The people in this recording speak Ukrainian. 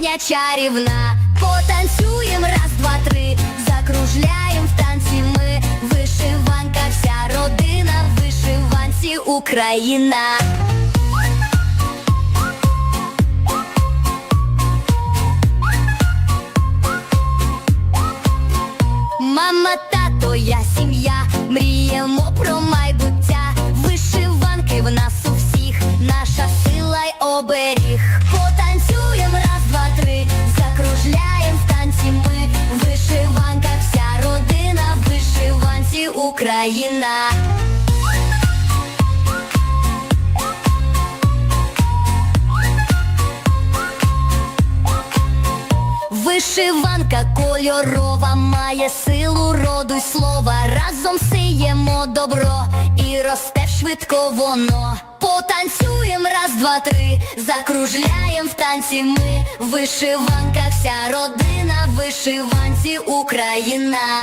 пісня чарівна. Потанцюєм раз, два, три, закружляєм в танці ми. Вишиванка, вся родина, в вишиванці Україна. Мама, тато, я сім'я, мріємо про майбуття. Вишиванки в нас у всіх, наша сила й оберіг. Україна. Вишиванка кольорова має силу роду й слова. Разом сіємо добро і росте швидко воно. Потанцюєм раз, два, три, закружляєм в танці ми. Вишиванка, вся родина, вишиванці Україна.